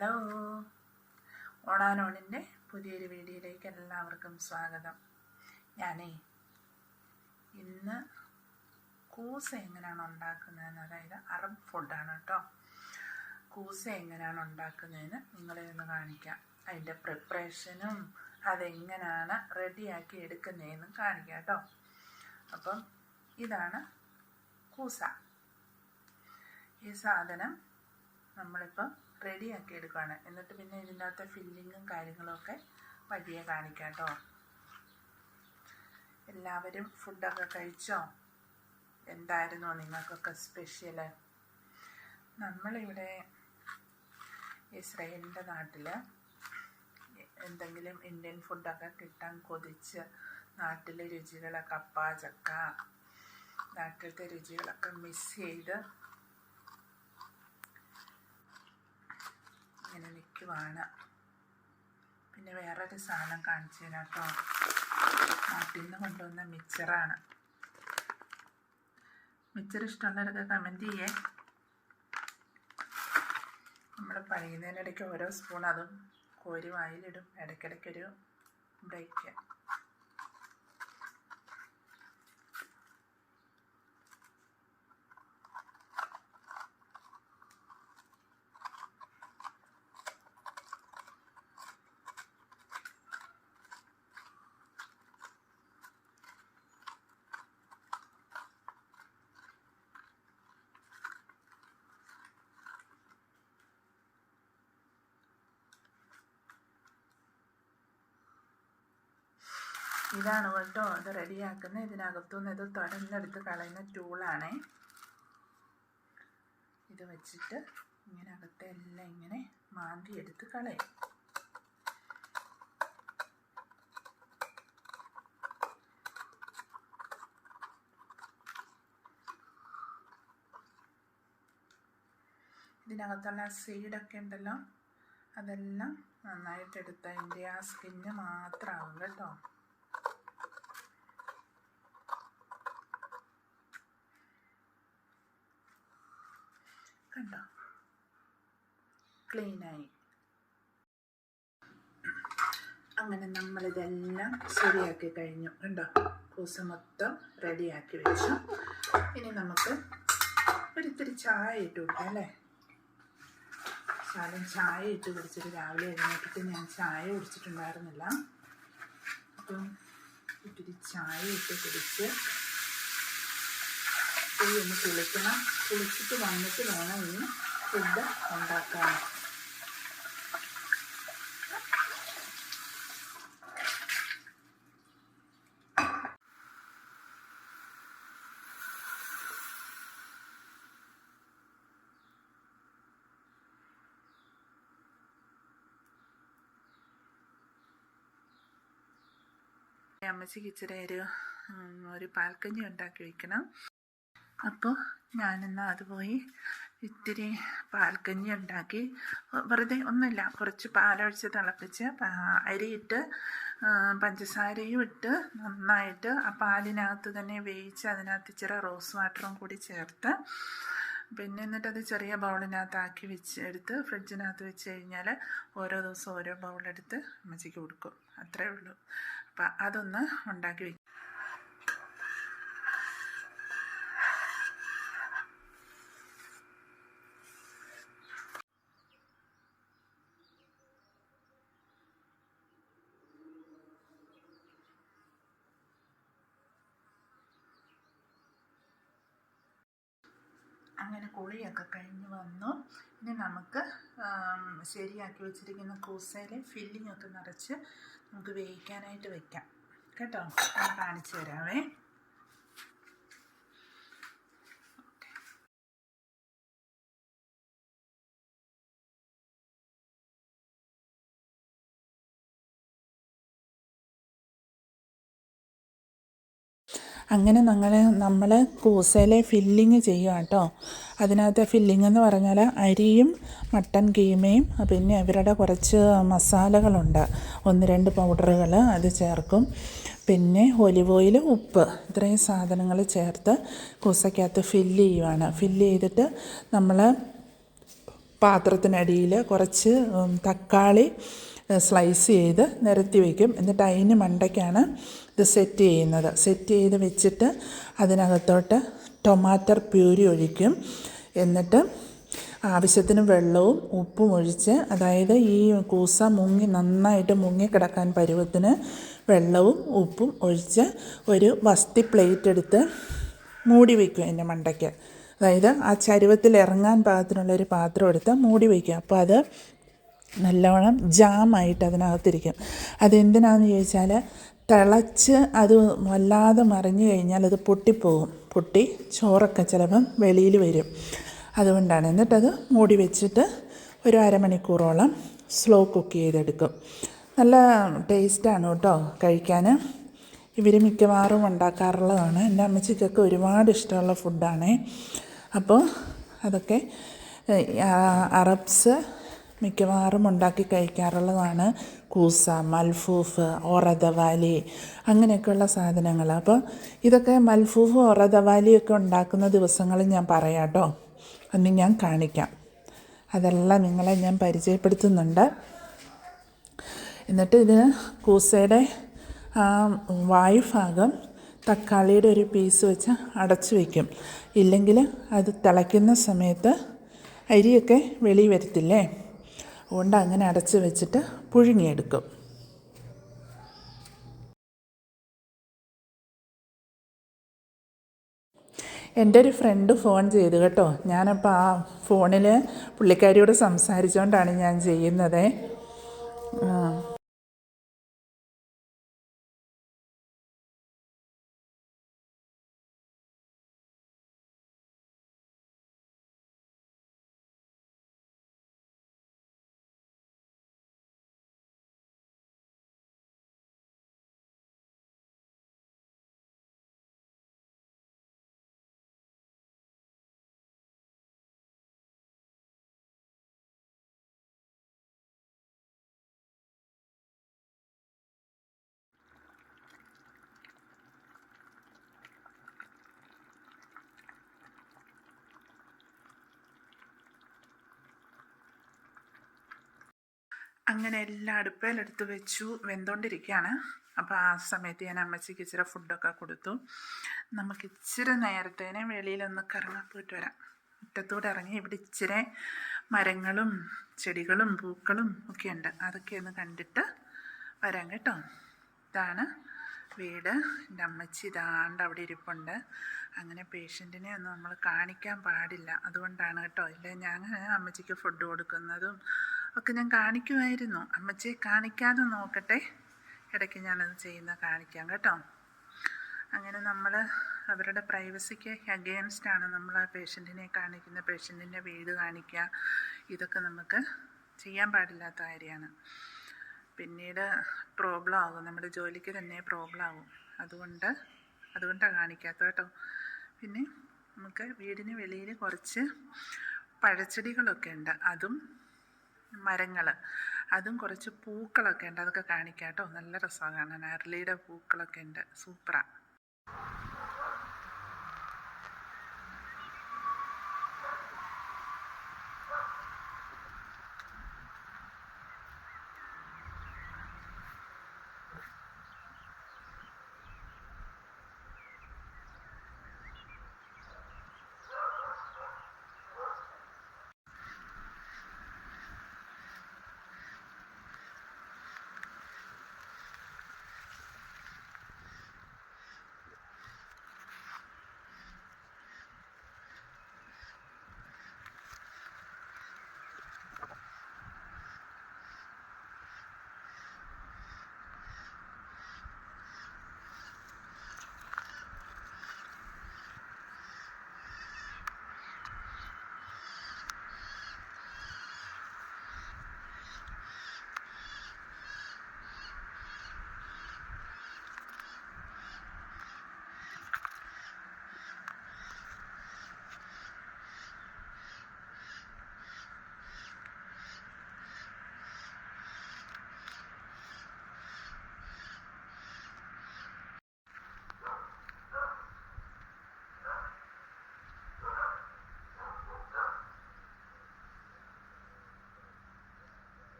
Hello. ഓണാനോണിന്റെ പുതിയൊരു വീഡിയോയിലേക്ക് എല്ലാവർക്കും സ്വാഗതം. ഞാനേ ഇന്ന് കൂസ എങ്ങനെയാണ് ഉണ്ടാക്കുന്നതെന്ന് അതായത് അറബ് ഫുഡാണ് കേട്ടോ. കൂസ എങ്ങനെയാണ് ഉണ്ടാക്കുന്നതെന്ന് നിങ്ങളെ ഒന്ന് കാണിക്കാം. അതിന്റെ പ്രിപ്പറേഷനും അതെങ്ങനെയാണ് റെഡിയാക്കി എടുക്കുന്നതെന്നും കാണിക്കാം കേട്ടോ. അപ്പം ഇതാണ് കൂസ. ഈ സാധനം നമ്മളിപ്പം റെഡിയാക്കി എടുക്കുകയാണ് എന്നിട്ട് പിന്നെ ഇതിന്റെ അകത്തെ ഫില്ലിങ്ങും കാര്യങ്ങളൊക്കെ വഴിയെ കാണിക്കാം കേട്ടോ എല്ലാവരും ഫുഡൊക്കെ കഴിച്ചോ? എന്തായിരുന്നോ നിങ്ങൾക്കൊക്കെ സ്പെഷ്യൽ നമ്മളിവിടെ ഇസ്രയേലിന്റെ നാട്ടിൽ എന്തെങ്കിലും ഇന്ത്യൻ ഫുഡൊക്കെ കിട്ടാൻ കൊതിച്ച് നാട്ടിലെ രുചികളെ കപ്പ ചക്ക നാട്ടിലത്തെ രുചികളൊക്കെ മിസ് ചെയ്ത് ഇങ്ങനെ നിൽക്കുവാണ് പിന്നെ വേറൊരു സാധനം കാണിച്ചു തരാം കേട്ടോ. നാട്ടിൽ നിന്ന് കൊണ്ടുവന്ന മിച്ചറാണ് മിച്ചർ ഇഷ്ടമുള്ളവരൊക്കെ കമന്റ് ചെയ്യേ. നമ്മൾ പഴയുന്നതിനിടയ്ക്ക് ഓരോ സ്പൂൺ അതും കോരി വായിലിടും. ഇടയ്ക്കിടയ്ക്കൊരു ബ്രേക്ക് ഇതാണ് കേട്ടോ. ഇത് റെഡിയാക്കുന്നത്. ഇതിനകത്തുനിന്ന് ഇത് തുറന്നെടുത്ത് കളയുന്ന ടൂളാണേ ഇത് വെച്ചിട്ട് ഇങ്ങനെ അകത്തെ എല്ലാം ഇങ്ങനെ മാന്തി എടുത്ത് കളയും. ഇതിനകത്തുള്ള സീഡൊക്കെ ഉണ്ടല്ലോ. അതെല്ലാം നന്നായിട്ട് എടുത്ത് അതിന്റെ ആ സ്കിന്ന് മാത്രമാവും കേട്ടോ കണ്ടോ ക്ലീനായി. അങ്ങനെ നമ്മൾ ഇതെല്ലാം ശരിയാക്കി കഴിഞ്ഞു. കണ്ടോ? കൂസ മൊത്തം റെഡിയാക്കി വെച്ചു. ഇനി നമുക്ക് ഒരിത്തിരി ചായ ഇട്ട് കൊടുക്കാം അല്ലേ? ശാലം ചായ ഇട്ട് കുടിച്ചിട്ട് രാവിലെ എഴുന്നേറ്റിട്ട് ഞാൻ ചായ കുടിച്ചിട്ടുണ്ടായിരുന്നില്ല. അപ്പം ഇത്തിരി ചായ ഇട്ട് കുടിച്ച് ഒന്ന് കുളിക്കണം. കുളിച്ചിട്ട് വന്നിട്ട് വേണം ഇനി ഫുഡ് ഉണ്ടാക്കാൻ. അമ്മച്ചിക്ക് ഇച്ചിരി ഒരു ഒരു പാൽക്കഞ്ഞി ഉണ്ടാക്കി വയ്ക്കണം അപ്പോൾ ഞാനെന്നാൽ അത് പോയി ഇത്തിരി പാൽക്കഞ്ഞി ഉണ്ടാക്കി. വെറുതെ ഒന്നുമില്ല. കുറച്ച് പാലൊഴിച്ച് തിളപ്പിച്ച് അരിയിട്ട് പഞ്ചസാരയും ഇട്ട് നന്നായിട്ട് ആ പാലിനകത്ത് തന്നെ വേവിച്ച് അതിനകത്ത് ഇച്ചിരി റോസ് വാട്ടറും കൂടി ചേർത്ത് പിന്നെ എന്നിട്ട് എന്നിട്ടത് ചെറിയ ബൗളിനകത്താക്കി വെച്ച് എടുത്ത് ഫ്രിഡ്ജിനകത്ത് വെച്ച് കഴിഞ്ഞാൽ ഓരോ ദിവസം ഓരോ ബൗളെടുത്ത് അമ്മച്ചിക്ക് കൊടുക്കും. അത്രേ ഉള്ളൂ. അപ്പം അതൊന്ന് ഉണ്ടാക്കി വെക്കും. അങ്ങനെ കുളിയൊക്കെ കഴിഞ്ഞ് വന്നു. ഇനി നമുക്ക് ശരിയാക്കി വെച്ചിരിക്കുന്ന കൂസയിലെ ഫില്ലിംഗ് ഒക്കെ നിറച്ച് നമുക്ക് വേവിക്കാനായിട്ട് വെക്കാം. കേട്ടോ? ഞാൻ കാണിച്ചു തരാവേ. അങ്ങനെ ഞങ്ങൾ നമ്മൾ കൂസയിലെ ഫില്ലിങ് ചെയ്യുക കേട്ടോ അതിനകത്തെ ഫില്ലിംഗ് എന്ന് പറഞ്ഞാൽ അരിയും മട്ടൻ കീമയും പിന്നെ ഇവരുടെ കുറച്ച് മസാലകളുണ്ട്. ഒന്ന് രണ്ട് പൗഡറുകൾ അത് ചേർക്കും. പിന്നെ ഒലിവ് ഓയിൽ ഉപ്പ് ഇത്രയും സാധനങ്ങൾ ചേർത്ത് കൂസയ്ക്കകത്ത് ഫില്ല് ചെയ്യുവാണ്. ഫില്ല് ചെയ്തിട്ട് നമ്മൾ പാത്രത്തിനടിയിൽ കുറച്ച് തക്കാളി സ്ലൈസ് ചെയ്ത് നിരത്തി വയ്ക്കും എന്നിട്ട് അതിന് മണ്ടയ്ക്കാണ് ഇത് സെറ്റ് ചെയ്യുന്നത്. സെറ്റ് ചെയ്ത് വെച്ചിട്ട് അതിനകത്തോട്ട് ടൊമാറ്റർ പ്യൂരി ഒഴിക്കും. എന്നിട്ട് ആവശ്യത്തിന് വെള്ളവും ഉപ്പും ഒഴിച്ച് അതായത് ഈ കൂസ മുങ്ങി നന്നായിട്ട് മുങ്ങിക്കിടക്കാൻ പരുവത്തിന് വെള്ളവും ഉപ്പും ഒഴിച്ച് ഒരു വസ്തി പ്ലേറ്റ് എടുത്ത് മൂടി വയ്ക്കും എന്റെ മണ്ടയ്ക്ക്. അതായത് ആ ചരുവത്തിൽ ഇറങ്ങാൻ പാകത്തിനുള്ളൊരു പാത്രം എടുത്ത് മൂടി വയ്ക്കും അപ്പോൾ അത് നല്ലവണ്ണം ജാമായിട്ട് അതിനകത്തിരിക്കും. അതെന്തിനാന്ന് ചോദിച്ചാൽ തിളച്ച് അത് വല്ലാതെ മറിഞ്ഞു കഴിഞ്ഞാൽ അത് പൊട്ടിപ്പോകും. പൊട്ടി ചോറൊക്കെ ചിലപ്പം വെളിയിൽ വരും. അതുകൊണ്ടാണ്. എന്നിട്ടത് മൂടി വെച്ചിട്ട് ഒരു അരമണിക്കൂറോളം സ്ലോ കുക്ക് ചെയ്തെടുക്കും. നല്ല ടേസ്റ്റാണ് കേട്ടോ കഴിക്കാൻ ഇവർ മിക്കവാറും ഉണ്ടാക്കാറുള്ളതാണ്. എന്റെ അമ്മച്ചിക്കൊക്കെ ഒരുപാട് ഇഷ്ടമുള്ള ഫുഡാണേ അപ്പോൾ അതൊക്കെ അറബ്സ് മിക്കവാറും ഉണ്ടാക്കി കഴിക്കാറുള്ളതാണ്. കൂസ മൽഫൂഫ് ഒറദവാലി അങ്ങനെയൊക്കെയുള്ള സാധനങ്ങൾ. അപ്പോൾ ഇതൊക്കെ മൽഫൂഫ് ഒറദവാലിയൊക്കെ ഉണ്ടാക്കുന്ന ദിവസങ്ങൾ ഞാൻ പറയാം കേട്ടോ. അന്ന് ഞാൻ കാണിക്കാം. അതെല്ലാം നിങ്ങളെ ഞാൻ പരിചയപ്പെടുത്തുന്നുണ്ട്. എന്നിട്ട് ഇത് കൂസയുടെ വായുഭാഗം തക്കാളിയുടെ ഒരു പീസ് വെച്ച് അടച്ചു വയ്ക്കും. ഇല്ലെങ്കിൽ അത് തിളയ്ക്കുന്ന സമയത്ത് അരിയൊക്കെ വെളി വരത്തില്ലേ? അതുകൊണ്ട് അങ്ങനെ അടച്ച് വെച്ചിട്ട് പുഴുങ്ങിയെടുക്കും. എന്റെ ഒരു ഫ്രണ്ട് ഫോൺ ചെയ്തു കേട്ടോ. ഞാനപ്പോൾ ആ ഫോണിൽ പുള്ളിക്കാരിയോട് സംസാരിച്ചുകൊണ്ടാണ് ഞാൻ ചെയ്യുന്നത്. അങ്ങനെ എല്ലാം അടുപ്പയിലെടുത്ത് വെച്ചു വെന്തുകൊണ്ടിരിക്കുകയാണ് അപ്പോൾ ആ സമയത്ത് ഞാൻ അമ്മച്ചിക്ക് ഇച്ചിരി ഫുഡൊക്കെ കൊടുത്തു. നമുക്ക് ഇച്ചിരി നേരത്തേനെ വെളിയിലൊന്ന് കറങ്ങാൻ പോയിട്ട് വരാം. മുറ്റത്തൂടെ ഇറങ്ങി ഇവിടെ ഇച്ചിരി മരങ്ങളും ചെടികളും പൂക്കളും ഒക്കെ ഉണ്ട്. അതൊക്കെ ഒന്ന് കണ്ടിട്ട് വരാം കേട്ടോ. ഇതാണ് വീട്. എന്റെ അമ്മച്ചി ഇതാണ്ട് അവിടെ ഇരിപ്പുണ്ട്. അങ്ങനെ പേഷ്യന്റിനെ ഒന്നും നമ്മൾ കാണിക്കാൻ പാടില്ല. അതുകൊണ്ടാണ് കേട്ടോ. ഇല്ല ഞാൻ അമ്മച്ചിക്ക് ഫുഡ് കൊടുക്കുന്നതും ഒക്കെ ഞാൻ കാണിക്കുമായിരുന്നു. അമ്മച്ചിയെ കാണിക്കാതെ നോക്കട്ടെ. ഇടയ്ക്ക് ഞാനത് ചെയ്യുന്ന കാണിക്കാം കേട്ടോ. അങ്ങനെ നമ്മൾ അവരുടെ പ്രൈവസിക്ക് അഗെയിൻസ്റ്റാണ് നമ്മൾ ആ പേഷ്യന്റിനെ കാണിക്കുന്ന പേഷ്യന്റിന്റെ വീട് കാണിക്കുക. ഇതൊക്കെ നമുക്ക് ചെയ്യാൻ പാടില്ലാത്ത കാര്യമാണ്. പിന്നീട് പ്രോബ്ലം ആകും നമ്മുടെ ജോലിക്ക് തന്നെ പ്രോബ്ലം ആകും അതുകൊണ്ട് അതുകൊണ്ടാണ് കാണിക്കാത്ത കേട്ടോ. പിന്നെ നമുക്ക് വീടിന് വെളിയിൽ കുറച്ച് പഴച്ചെടികളൊക്കെ ഉണ്ട്. അതും മരങ്ങൾ അതും കുറച്ച് പൂക്കളൊക്കെ ഉണ്ട്. അതൊക്കെ കാണിക്കാം കേട്ടോ. നല്ല രസമാണ്. കാണാൻ അരളിയുടെ പൂക്കളൊക്കെ ഉണ്ട്. സൂപ്പറാണ്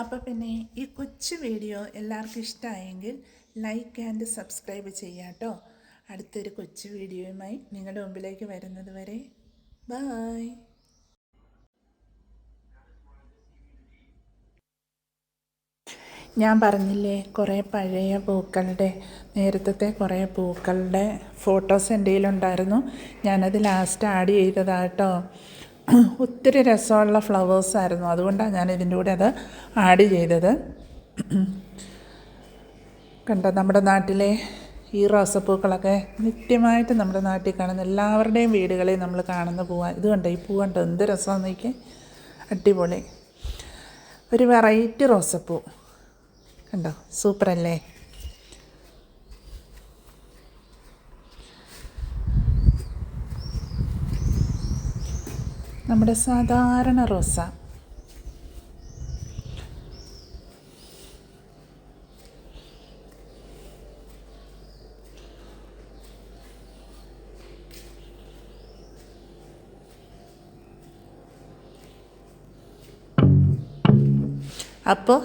അപ്പോൾ പിന്നെ ഈ കൊച്ചു വീഡിയോ എല്ലാവർക്കും ഇഷ്ടമായെങ്കിൽ ലൈക്ക് ആൻഡ് സബ്സ്ക്രൈബ് ചെയ്യാം കേട്ടോ അടുത്തൊരു കൊച്ചു വീഡിയോയുമായി നിങ്ങളുടെ മുമ്പിലേക്ക് വരുന്നത് വരെ. ബായ് ഞാൻ പറഞ്ഞില്ലേ കുറേ പഴയ നേരത്തെ കുറേ പൂക്കളുടെ ഫോട്ടോസ് ലാസ്റ്റ് ആഡ് ചെയ്തതാട്ടോ. ഒത്തിരി രസമുള്ള ഫ്ലവേഴ്സായിരുന്നു അതുകൊണ്ടാണ് ഞാൻ ഇതിന്റെ കൂടെ അത് ആഡ് ചെയ്തത്. കണ്ടോ നമ്മുടെ നാട്ടിലെ ഈ റോസപ്പൂക്കളൊക്കെ നിത്യമായിട്ട് നമ്മുടെ നാട്ടിൽ കാണുന്ന എല്ലാവരുടെയും വീടുകളിൽ നമ്മൾ കാണുന്ന പൂവാണ് ഇത് കണ്ടോ ഈ പൂ കണ്ടോ എന്ത് രസമാണെന്ന് നോക്കി അടിപൊളി. ഒരു വെറൈറ്റി റോസപ്പൂ. കണ്ടോ സൂപ്പറല്ലേ നമ്മുടെ സാധാരണ റോസ. അപ്പോൾ